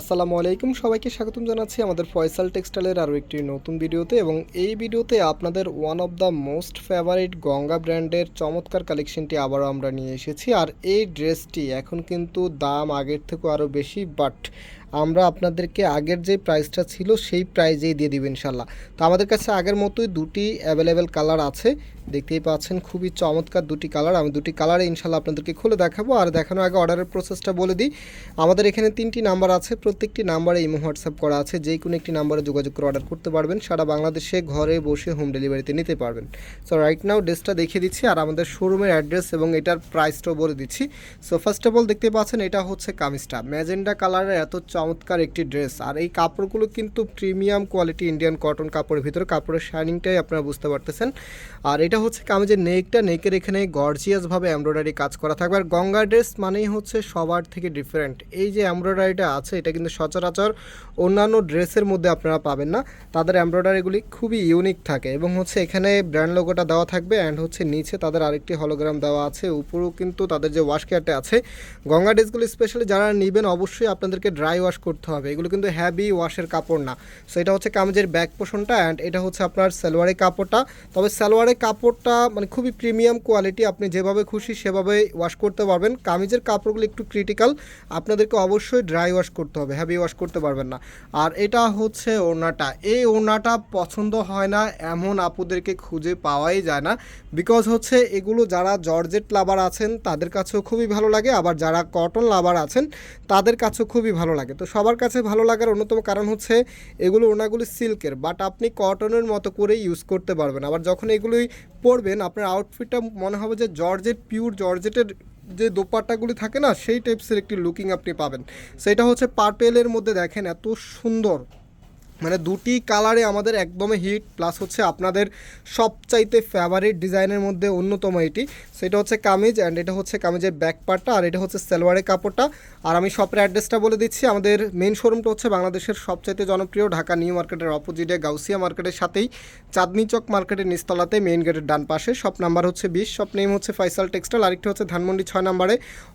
আসসালামু আলাইকুম। সবাইকে স্বাগতম জানাচ্ছি আমাদের ফয়সাল টেক্সটাইলের আরও একটি নতুন ভিডিওতে এবং এই ভিডিওতে আপনাদের one of the most favourite Ganga ব্র্যান্ডের চমৎকার কালেকশনটি আবারও আমরা নিয়ে এসেছি। আর এই ড্রেসটি এখন কিন্তু দাম আগের থেকেও আরও বেশি বাট আমরা আপনাদেরকে আগের যে প্রাইসটা ছিল সেই প্রাইজেই দিয়ে দিব ইনশাল্লাহ তো আমাদের কাছে আগের মতোই দুটি অ্যাভেলেবেল কালার আছে। দেখতেই পাচ্ছেন খুবই চমৎকার দুটি কালার আমি দুটি কালারে ইনশাল্লাহ আপনাদেরকে খুলে দেখাবো। আর দেখানোর আগে অর্ডারের প্রসেসটা বলে দিই। আমাদের এখানে তিনটি নাম্বার আছে। প্রত্যেকটি নাম্বারে ইমো হোয়াটসঅ্যাপ করা আছে। যে কোনো একটি নাম্বারে যোগাযোগ করে অর্ডার করতে পারবেন। সারা বাংলাদেশে ঘরে বসে হোম ডেলিভারিতে নিতে পারবেন। সো রাইট নাও ড্রেসটা দেখিয়ে দিচ্ছি। আর আমাদের শোরুমের অ্যাড্রেস এবং এটার প্রাইসটাও বলে দিচ্ছি। সো ফার্স্ট অফ অল দেখতে পাচ্ছেন এটা হচ্ছে কামিজটা। ম্যাজেন্ডা কালারের এত চমৎকার একটি ড্রেস। আর এই কাপড়গুলো কিন্তু প্রিমিয়াম কোয়ালিটি ইন্ডিয়ান কটন কাপড়ের ভিতরে। কাপড়ের শাইনিংটাই আপনারা বুঝতে পারতেছেন। আর এটা হচ্ছে কামিজের নেকটা, নেকের এখানে গর্জিয়াসভাবে এমব্রয়ডারি কাজ করা থাকবে। আর গঙ্গা ড্রেস মানেই হচ্ছে সবার থেকে ডিফারেন্ট এই যে এমব্রয়ডারিটা আছে, এটা কিন্তু সচরাচর অন্যান্য ড্রেসের মধ্যে আপনারা পাবেন না। তাদের এমব্রয়ডারিগুলি খুবই ইউনিক থাকে। এবং হচ্ছে এখানে ব্র্যান্ড লোগোটা দেওয়া থাকবে অ্যান্ড হচ্ছে নিচে তাদের আরেকটি হলোগ্রাম দেওয়া আছে। উপরেও কিন্তু তাদের যে ওয়াশ কেয়ারটা আছে, গঙ্গা ড্রেসগুলো স্পেশালি যারা নেবেন, অবশ্যই আপনাদেরকে ড্রাই ওয়াশ করতে হবে। এগুলো কিন্তু হ্যাভি ওয়াশের কাপড় না। সো এটা হচ্ছে কামিজের ব্যাক পোষণটা অ্যান্ড এটা হচ্ছে আপনার সালোয়ারের কাপড়টা। তবে সালোয়ারের কাপড়টা মানে খুবই প্রিমিয়াম কোয়ালিটি আপনি যেভাবে খুশি সেভাবে ওয়াশ করতে পারবেন। কামিজের কাপড়গুলো একটু ক্রিটিক্যাল আপনাদেরকে অবশ্যই ড্রাই ওয়াশ করতে হবে হ্যাভি ওয়াশ করতে পারবেন না। আর এটা হচ্ছে ওড়নাটা। এই ওড়নাটা পছন্দ হয় না, এমন আপুদেরকে খুঁজে পাওয়াই যায় না। বিকজ হচ্ছে এগুলো যারা জর্জেট লাভার আছেন, তাদের কাছেও খুবই ভালো লাগে। আবার যারা কটন লাভার আছেন, তাদের কাছেও খুবই ভালো লাগে। তো সবার কাছে ভালো লাগার অন্যতম কারণ হচ্ছে এগুলো ওনাগুলি সিল্কের বাট আপনি কটনের মতো করে ইউজ করতে পারবেন। আবার যখন এগুলোই পরবেন, আপনার আউটফিটটা মনে হবে যে জর্জেট পিওর জর্জেটের যে দোপাট্টাগুলি থাকে না, সেই টাইপসের একটি লুকিং আপনি পাবেন। সেটা হচ্ছে পার্পেলের মধ্যে দেখেন এত সুন্দর। মানে দুটি কালারে আমাদের একদমই হিট প্লাস হচ্ছে আপনাদের সবচাইতে ফেভারিট ডিজাইনের মধ্যে অন্যতম এটি। সেটা হচ্ছে কামিজ অ্যান্ড এটা হচ্ছে কামিজের ব্যাক পার্টটা আর এটা হচ্ছে সালোয়ারের কাপড়টা। আর আমি শপের অ্যাড্রেসটা বলে দিচ্ছি, আমাদের মেন শোরুমটা হচ্ছে বাংলাদেশের সবচাইতে জনপ্রিয় ঢাকা নিউ মার্কেটের অপোজিটে গাউসিয়া মার্কেটের সাথেই। চাঁদনি চক মার্কেটের নিচতলাতে মেইন গেটের ডান পাশে। শপ নাম্বার হচ্ছে বিশ শপ নেম হচ্ছে ফাইসাল টেক্সটাইল আরেকটি হচ্ছে ধানমন্ডি ছয় নম্বরে।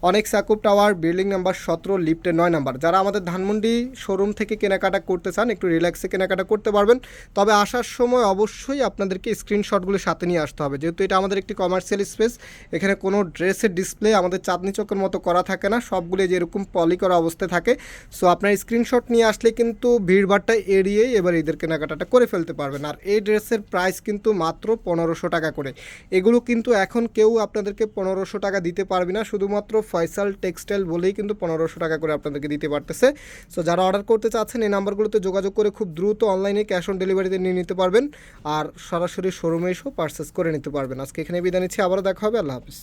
অনেক সাকুব টাওয়ার বিল্ডিং নাম্বার সতেরো লিফটের নয় নাম্বার। যারা আমাদের ধানমন্ডি শোরুম থেকে কেনাকাটা করতে চান, একটু রিল্যাক্সে কেনাকাটা করতে পারবেন। তবে আসার সময় অবশ্যই আপনাদেরকে স্ক্রিনশটগুলো সাথে নিয়ে আসতে হবে। যেহেতু এটা আমাদের একটি কমার্শিয়াল স্পেস এখানে কোনো ড্রেসের ডিসপ্লে আমাদের চাঁদনি চোখের মতো করা থাকে না। সবগুলো যেরকম পলি করা অবস্থায় থাকে। সো আপনার স্ক্রিনশট নিয়ে আসলে কিন্তু ভিড়ভাড়টা এড়িয়েই এবার ঈদের কেনাকাটাটা করে ফেলতে পারবেন। আর এই ড্রেসের প্রাইস কিন্তু মাত্র পনেরোশো টাকা করে। এগুলো কিন্তু এখন কেউ আপনাদেরকে পনেরোশো টাকা দিতে পারবে না। শুধুমাত্র ফয়সাল টেক্সটাইল বলেই কিন্তু পনেরোশো টাকা করে আপনাদেরকে দিতে পারতেছে। সো যারা অর্ডার করতে চাচ্ছেন, এই নাম্বারগুলোতে যোগাযোগ করে খুব দ্রুত অনলাইনে ক্যাশ অন ডেলিভারিতে নিয়ে নিতে পারবেন আর সরাসরি শোরুমে এসেও পারচেস করে নিতে পারবেন। আজকে এখানে বিদায় নিচ্ছি, আবারও দেখা হবে, আল্লাহ হাফিজ।